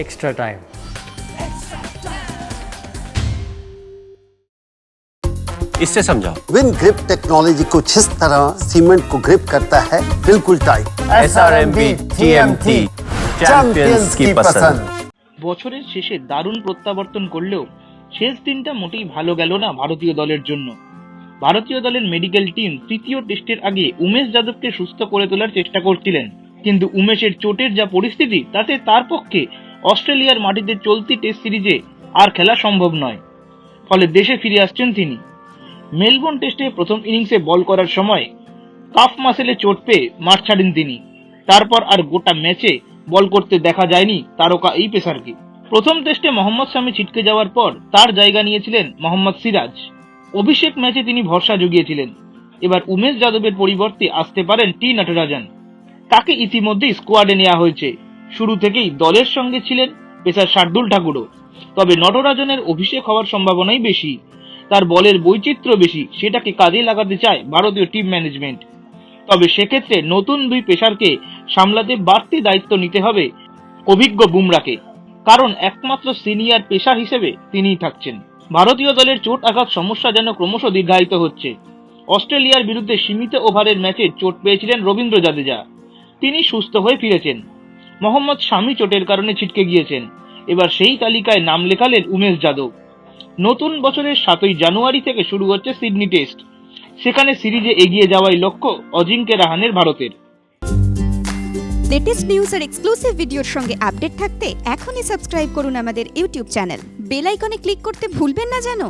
extra time. इससे समझाओ win grip technology कुछ इस तरह सीमेंट को ग्रिप करता है बिल्कुल tight S R M B T M T champions की पसंद বছরের শেষে দারুণ প্রত্যাবর্তন করলেও শেষ দিনটা মোটেই ভালো গেল না ভারতীয় দলের জন্য ভারতীয় দলের মেডিকেল টিম তৃতীয় টেস্টের আগে উমেশ যাদবকে সুস্থ করে তোলার চেষ্টা করছিলেন কিন্তু উমেশের চোটের যা পরিস্থিতি তাতে তার পক্ষে অস্ট্রেলিয়ার মাটিতে চলতি টেস্ট সিরিজে আর খেলা সম্ভব নয়। ফলে দেশে ফিরে আসছেন তিনি। মেলবোর্ন টেস্টে প্রথম ইনিংসে বল করার সময় কাফ মাসেলে চোট পেয়ে মাঠ ছাড়েন তিনি। তারপর আর গোটা ম্যাচে বল করতে দেখা যায়নি তারকা এই পেসারকে। প্রথম টেস্টে মোহাম্মদ শামি ছিটকে যাওয়ার পর তার জায়গা নিয়েছিলেন মোহাম্মদ সিরাজ। অভিষেক ম্যাচে তিনি ভরসা জুগিয়েছিলেন। এবার উমেশ যাদবের পরিবর্তে আসতে পারেন টি নটরাজন। তাকে ইতিমধ্যেই স্কোয়াডে নেওয়া হয়েছে। শুরু থেকেই দলের সঙ্গে ছিলেন পেসার শার্দুল ঠাকুরও। তবে নটরাজনের অভিষেক হওয়ার সম্ভাবনাই বেশি। তার বলের বৈচিত্র্য বেশি, সেটাকে কাজে লাগাতে চায় ভারতীয় টিম ম্যানেজমেন্ট। তবে সেক্ষেত্রে নতুন দুই পেশারকে সামলাতে বাড়তি দায়িত্ব নিতে হবে অভিজ্ঞ বুমরাকে কারণ একমাত্র সিনিয়র পেশার হিসেবে তিনিই থাকছেন। ভারতীয় দলের চোট আঘাত সমস্যা যেন ক্রমশ দীর্ঘায়িত হচ্ছে। অস্ট্রেলিয়ার বিরুদ্ধে সীমিত ওভারের ম্যাচে চোট পেয়েছিলেন রবীন্দ্র জাদেজা। তিনি সুস্থ হয়ে ফিরেছেন। মোহাম্মদ শামি চোটের কারণে ছিটকে গিয়েছেন। এবার সেই তালিকায় নাম লেখালেন উমেশ যাদব। নতুন বছরের সাতই জানুয়ারি থেকে শুরু হচ্ছে সিডনি টেস্ট। সেখানে সিরিজে এগিয়ে যাওয়াই লক্ষ্য অজিঙ্ক্য রাহানের ভারতের। লেটেস্ট নিউজ আর এক্সক্লুসিভ ভিডিওর সঙ্গে আপডেট থাকতে এখনই সাবস্ক্রাইব করুন আমাদের ইউটিউব চ্যানেল বেল আইকনে ক্লিক করতে ভুলবেন না জানো